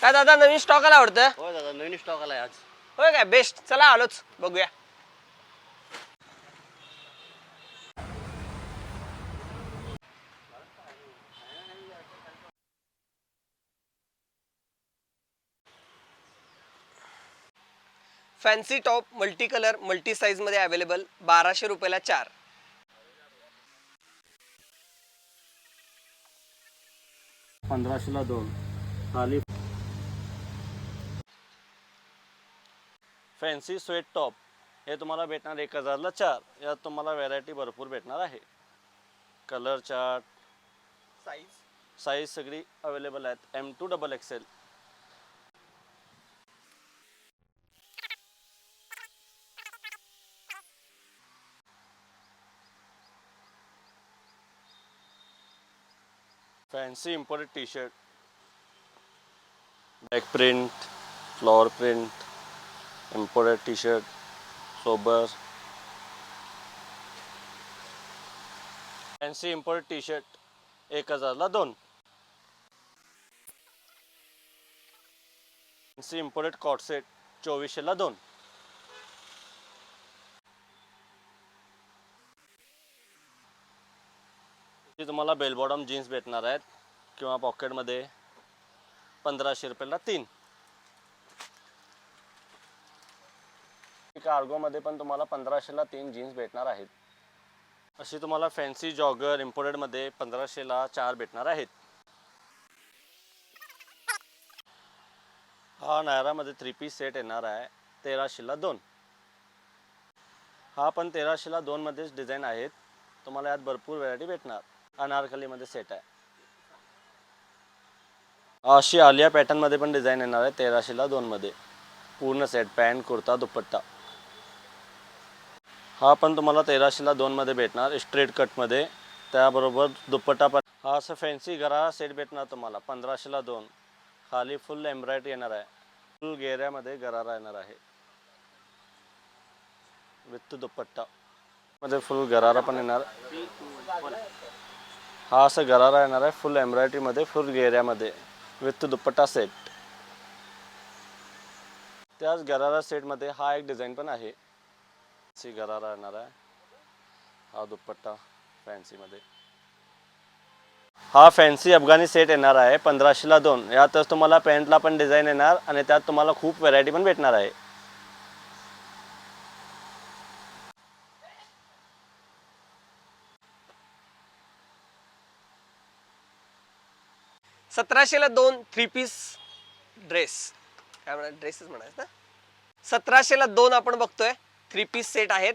काय दादा नवीन स्टॉक आला आवडतं होय दादा नवीन स्टॉक आलाय आज. होय काय? बेस्ट चला आलोच. बघूया. Fancy top multi colour multi साईजमध्ये अवेलेबल बाराशे रुपयाला चार. पंधराशेला दोन. खाली फॅन्सी स्वेट टॉप हे तुम्हाला भेटणार एक हजारला चार. यात तुम्हाला व्हरायटी भरपूर भेटणार आहे. कलर चार्ट साईज साईज सगळी अवेलेबल आहेत. M to double XL fancy imported T shirt back print flower print imported T shirt sober fancy import T shirt एक हजारला दोन. फॅन्सी इम्पोर्टेड कॉट सेट चोवीसशेला दोन. तुम्हाला बेलबॉटम जीन्स भेटणार आहेत किंवा पॉकेटमध्ये पंधराशे रुपयाला तीन. कार्गोमध्ये पण तुम्हाला पंधराशेला तीन जीन्स भेटणार आहेत. अशी तुम्हाला फॅन्सी जॉगर इम्पोर्टेडमध्ये पंधराशेला चार भेटणार आहेत. हा नायरामध्ये थ्री पीस सेट येणार आहे तेराशेला दोन. हा पण तेराशेला दोनमध्येच डिझाईन आहेत. तुम्हाला यात भरपूर व्हरायटी भेटणार. अनारकलीमध्ये सेट आहे. अशी आलिया पॅटर्नमध्ये पण डिझाईन येणार आहे तेराशेला दोनमध्ये. पूर्ण सेट पॅन्ट कुर्ता दुपट्टा. हा पण तुम्हाला तेराशेला दोनमध्ये भेटणार स्ट्रेट कटमध्ये त्याबरोबर दुपट्टा पण. हा असं फॅन्सी घरा सेट भेटणार तुम्हाला पंधराशेला दोन. खाली फुल एम्ब्रॉयडरी येणार आहे. फुल गेऱ्यामध्ये गरारा येणार आहे. विथ दुपट्टा. मध्ये फुल गरारा पण येणार. हा असं गरारा येणार आहे फुल एम्ब्रॉयडरीमध्ये फुल गेऱ्यामध्ये. विथ दुपट्टा सेट त्याच गरारा सेटमध्ये हा एक डिझाईन पण आहे. सी गरारा येणार आहे. हा दुपट्टा फॅन्सीमध्ये हा फॅन्सी अफगाणी सेट येणार आहे पंधराशेला दोन. यातच तुम्हाला पॅन्टला पण डिझाईन येणार आणि त्यात तुम्हाला खूप व्हरायटी पण भेटणार आहे. सतराशेला दोन थ्री पीस ड्रेस काय म्हणा ड्रेसेस म्हणायचं ना? सतराशेला दोन आपण बघतोय. थ्री पीस सेट आहेत.